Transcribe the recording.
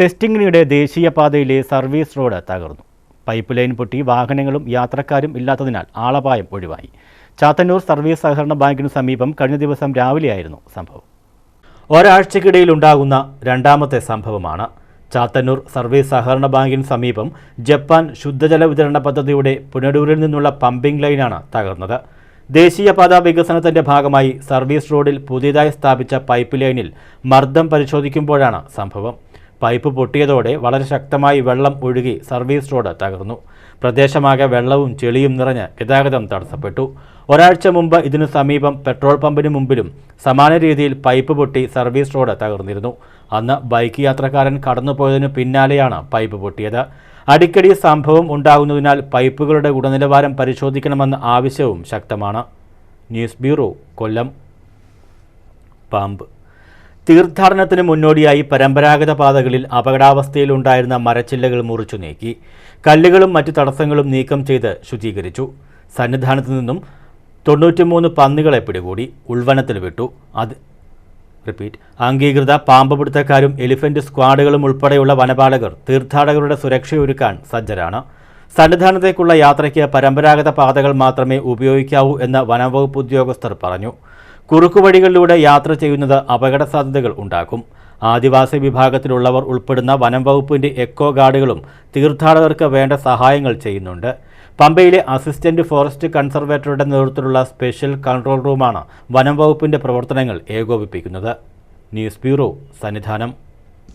ടെസ്റ്റിംഗിനിടെ ദേശീയപാതയിലെ service road തകർന്നു. Pipe line പൊട്ടി വാഹനങ്ങളും യാത്രക്കാരും ഇല്ലാത്തതിനാൽ ആളപായം ഒഴിവായി. ചാത്തന്നൂർ സർവീസ് സഹകരണ ബാങ്കിനു സമീപം കഴിഞ്ഞ ദിവസം രാവിലെയായിരുന്നു സംഭവം. ഒരാഴ്ചക്കിടയിൽ ഉണ്ടാകുന്ന രണ്ടാമത്തെ സംഭവമാണ്. ചാത്തന്നൂർ സർവീസ് സഹകരണ ബാങ്കിന് സമീപം ജപ്പാൻ ശുദ്ധജല വിതരണ പദ്ധതിയുടെ പുനലൂരിൽ നിന്നുള്ള പമ്പിംഗ് ലൈനാണ് തകർന്നത്. ദേശീയപാത വികസനത്തിന്റെ ഭാഗമായി സർവീസ് റോഡിൽ പുതിയതായി സ്ഥാപിച്ച പൈപ്പ് ലൈനിൽ മർദ്ദം പരിശോധിക്കുമ്പോഴാണ് സംഭവം. പൈപ്പ് പൊട്ടിയതോടെ വളരെ ശക്തമായി വെള്ളം ഒഴുകി സർവീസ് റോഡ് തകർന്നു. പ്രദേശമാകെ വെള്ളവും ചെളിയും നിറഞ്ഞ് ഗതാഗതം തടസ്സപ്പെട്ടു. ഒരാഴ്ച മുമ്പ് ഇതിനു സമീപം പെട്രോൾ പമ്പിന് മുമ്പിലും സമാന രീതിയിൽ പൈപ്പ് പൊട്ടി സർവീസ് റോഡ് തകർന്നിരുന്നു. അന്ന് ബൈക്ക് യാത്രക്കാരൻ കടന്നുപോയതിനു പിന്നാലെയാണ് പൈപ്പ് പൊട്ടിയത്. അടിക്കടി സംഭവം ഉണ്ടാകുന്നതിനാൽ പൈപ്പുകളുടെ ഗുണനിലവാരം പരിശോധിക്കണമെന്ന ആവശ്യവും ശക്തമാണ്. News bureau Kollam. പാമ്പ് തീർത്ഥാടനത്തിന് മുന്നോടിയായി പരമ്പരാഗത പാതകളിൽ അപകടാവസ്ഥയിലുണ്ടായിരുന്ന മരച്ചില്ലകൾ മുറിച്ചു നീക്കി. കല്ലുകളും മറ്റു തടസ്സങ്ങളും നീക്കം ചെയ്ത് ശുചീകരിച്ചു. സന്നിധാനത്തു നിന്നും തൊണ്ണൂറ്റിമൂന്ന് പന്നികളെ പിടികൂടി ഉൾവനത്തിൽ വിട്ടു. അത് റിപ്പീറ്റ് അംഗീകൃത പാമ്പുപിടുത്തക്കാരും എലിഫന്റ് സ്ക്വാഡുകളും ഉൾപ്പെടെയുള്ള വനപാലകർ തീർത്ഥാടകരുടെ സുരക്ഷയൊരുക്കാൻ സജ്ജരാണ്. സന്നിധാനത്തേക്കുള്ള യാത്രയ്ക്ക് പരമ്പരാഗത പാതകൾ മാത്രമേ ഉപയോഗിക്കാവൂ എന്ന് വനംവകുപ്പ് ഉദ്യോഗസ്ഥർ പറഞ്ഞു. കുറുക്കുവഴികളിലൂടെ യാത്ര ചെയ്യുന്നത് അപകട സാധ്യതകൾ ഉണ്ടാക്കും. ആദിവാസി വിഭാഗത്തിലുള്ളവർ ഉൾപ്പെടുന്ന വനം വകുപ്പിന്റെ എക്കോ ഗാർഡുകളും തീർത്ഥാടകർക്ക് വേണ്ട സഹായങ്ങൾ ചെയ്യുന്നുണ്ട്. പമ്പയിലെ അസിസ്റ്റന്റ് ഫോറസ്റ്റ് കൺസർവേറ്ററുടെ നേതൃത്വത്തിലുള്ള സ്പെഷ്യൽ കൺട്രോൾ റൂമാണ് വനം വകുപ്പിന്റെ പ്രവർത്തനങ്ങൾ ഏകോപിപ്പിക്കുന്നത്. News bureau Sannidhanam.